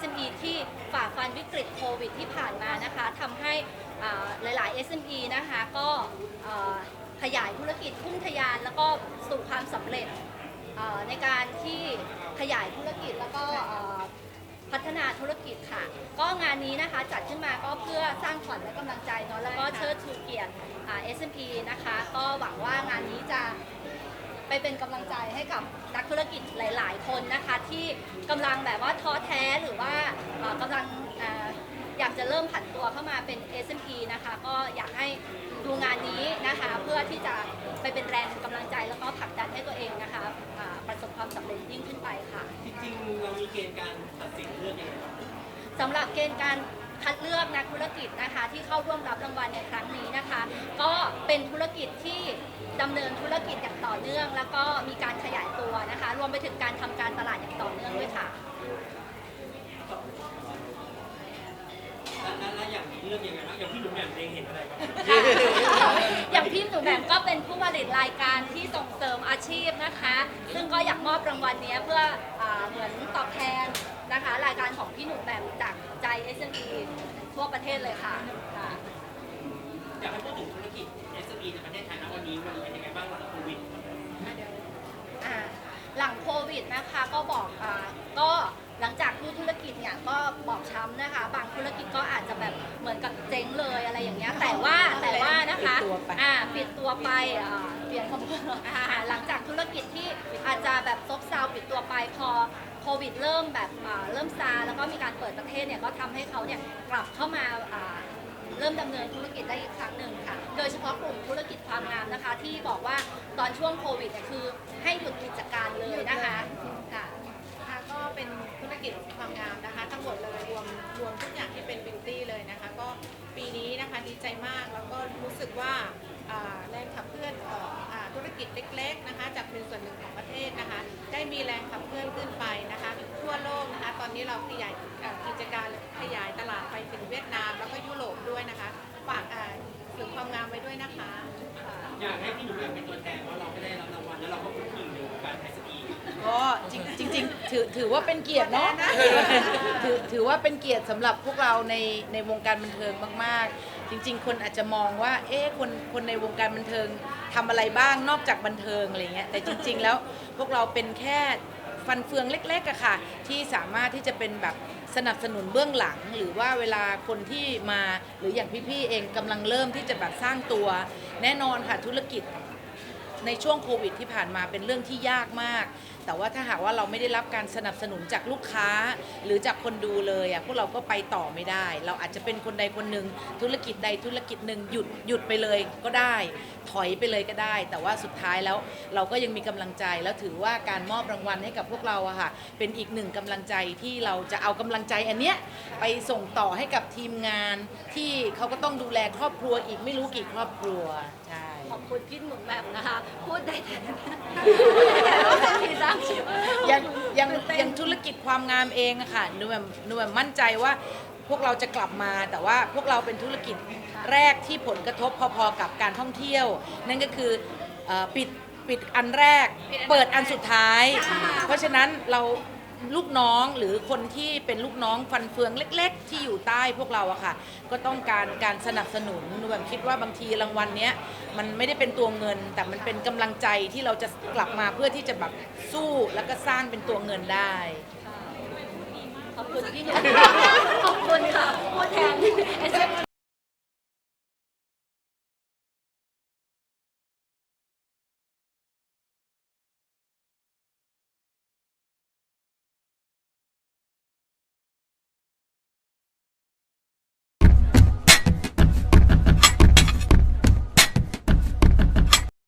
SME ที่ฝ่าฟันวิกฤตโควิดที่ผ่านมานะคะทำให้หลาย ๆ SME นะคะก็ขยายธุรกิจพุ่งทะยานแล้วก็สู่ความสำเร็จในการที่ขยายธุรกิจแล้วก็พัฒนาธุรกิจค่ะ ก็งานนี้นะคะจัดขึ้นมาก็เพื่อสร้างขวัญและกำลังใจเนาะแล้วก็เชิดชูเกียรติอ่า SME นะคะ ก็หวังว่างานนี้จะ ไปเป็นกำลังใจให้กับนักธุรกิจหลาย ๆ คนนะคะ ที่กำลังแบบว่าท้อแท้หรือว่าเอ่อกำลังเอ่ออยากจะเริ่มผันตัวเข้ามาเป็น SME นะคะ ก็อยากให้ดูงานนี้นะคะ เพื่อที่จะไปเป็นแรงกำลังใจแล้วก็ผลักดันให้ตัวเองนะคะอ่าประสบความสำเร็จยิ่งขึ้นไปค่ะจริงๆเรามีเกณฑ์การตัดสินเลือกยังไงบ้างสำหรับเกณฑ์การคัดเลือกนักธุรกิจนะคะ ที่เข้าร่วมรับรางวัลในครั้งนี้นะคะ ก็ เป็นธุรกิจที่ดำเนินธุรกิจอย่างต่อเนื่อง แล้วก็มีการขยายตัวนะคะ รวมไปถึงการทำการตลาดอย่างต่อเนื่องด้วยค่ะ แล้วแล้วแล้วอย่างนี้เลือกยังไงบ้างอย่างพี่หนุ่มแหม่มเองเห็นอะไรบ้างอย่างพี่หนูแหม่มก็เป็นผู้ผลิตรายการที่ส่งเสริมอาชีพนะคะ ซึ่งก็อยากมอบรางวัลเนี้ยเพื่ออาเหมือนตอบแทนนะคะ รายการของพี่หนูแหม่มจากใจ SME ทั่วประเทศเลยค่ะค่ะ อยากให้พูดถึงธุรกิจ SME ในประเทศไทยนะวันนี้มันเป็นยังไงบ้างหลังโควิดอ่าหลังโควิดนะคะก็บอกอ่าก็หลังจากที่ธุรกิจเนี่ยก็บอกช้ำนะคะ บางธุรกิจก็อาจจะแบบเหมือนกับเจ๊งเลยอะไรอย่างเงี้ยแต่ว่าแต่ว่านะคะปิดตัวไป อ่าปิดตัวไปอ่าเปลี่ยนคำพูดอ่าหลังจากธุรกิจที่อาจจะแบบซบเซาปิดตัวไปพอโควิดเริ่มแบบอ่าเริ่มซาแล้วก็มีการเปิดประเทศเนี่ยก็ทำให้เขาเนี่ยกลับเข้ามาอ่า เริ่มดำเนินธุรกิจได้อีกครั้งหนึ่งค่ะ โดยเฉพาะกลุ่มธุรกิจความงามนะคะ ที่บอกว่าตอนช่วงโควิดเนี่ยคือให้หยุดกิจการเลยนะคะค่ะ ค่ะก็เป็นธุรกิจความงามนะคะ ทั้งหมดเลยรวมรวมทุกอย่างที่เป็นบิวตี้เลยนะคะ ก็ปีนี้นะคะดีใจมากแล้วก็รู้สึกว่าอ่าแรงขับเคลื่อนเอ่ออ่าธุรกิจเล็กๆนะคะจากเป็นส่วนหนึ่งของประเทศนะคะ ได้มีแรงขับเคลื่อนขึ้นไปนะคะทั่วโลกนะคะ ตอนนี้เราขยายอ่อกิจการ อยากให้พี่หนุ่มแหม่มเป็นตัวแทนว่าเราไม่ได้รับรางวัลแล้วเราก็คุ้นเคยอยู่กับการ SME ก็จริงจริงๆถือถือว่าเป็นเกียรติเนาะถือถือว่าเป็นเกียรติสำหรับพวกเราในในวงการบันเทิงมาก ๆ จริง ๆ คนอาจจะมองว่าเอ๊ะคนคนในวงการบันเทิงทำอะไรบ้างนอกจากบันเทิงอะไรเงี้ยแต่จริง ๆ แล้วพวกเราเป็นแค่ฟันเฟืองเล็กๆอะค่ะ ที่สามารถที่จะเป็นแบบ สนับสนุนเบื้องหลัง หรือว่าเวลาคนที่มาหรืออย่างพี่ๆเองกำลังเริ่มที่จะแบบสร้างตัว แน่นอนค่ะธุรกิจ ในช่วงโควิดที่ผ่านมาเป็นเรื่องที่ยากมาก แต่ว่าถ้าหากว่าเราไม่ได้รับการสนับสนุนจากลูกค้า หรือจากคนดูเลยอะพวกเราก็ไปต่อไม่ได้ เราอาจจะเป็นคนใดคนหนึ่งธุรกิจใดธุรกิจหนึ่งหยุดหยุดไปเลยก็ได้ ถอยไปเลยก็ได้ แต่ว่าสุดท้ายแล้วเราก็ยังมีกำลังใจแล้วถือว่าการมอบรางวัลให้กับพวกเราอะค่ะเป็นอีกหนึ่งกำลังใจที่เราจะเอากำลังใจอันเนี้ยไปส่งต่อให้กับทีมงานที่เขาก็ต้องดูแลครอบครัวอีกไม่รู้กี่ครอบครัวใช่ ขอบคุณพี่หนุ่มแบบนะคะ พูดได้แต่พูดได้แต่ว่าเป็นที่สร้างชีวิตยังยังตื่นเต้นยังธุรกิจความงามเองอะค่ะหนูแบบหนูแบบมั่นใจว่าพวกเราจะกลับมาแต่ว่าพวกเราเป็นธุรกิจแรกที่ผลกระทบพอๆกับการท่องเที่ยว นั่นก็คือเอ่อปิดปิดอันแรก เปิดอันสุดท้าย เพราะฉะนั้นเรา ลูกน้องหรือคนที่เป็นลูกน้องฟันเฟืองเล็ก ๆ ที่อยู่ใต้พวกเราอะค่ะ ก็ต้องการการสนับสนุนหนูแบบคิดว่าบางทีรางวัลเนี้ยมันไม่ได้เป็นตัวเงิน แต่มันเป็นกำลังใจที่เราจะกลับมาเพื่อที่จะแบบสู้แล้วก็สร้างเป็นตัวเงินได้ ขอบคุณพี่หนุ่มขอบคุณค่ะพูดแทน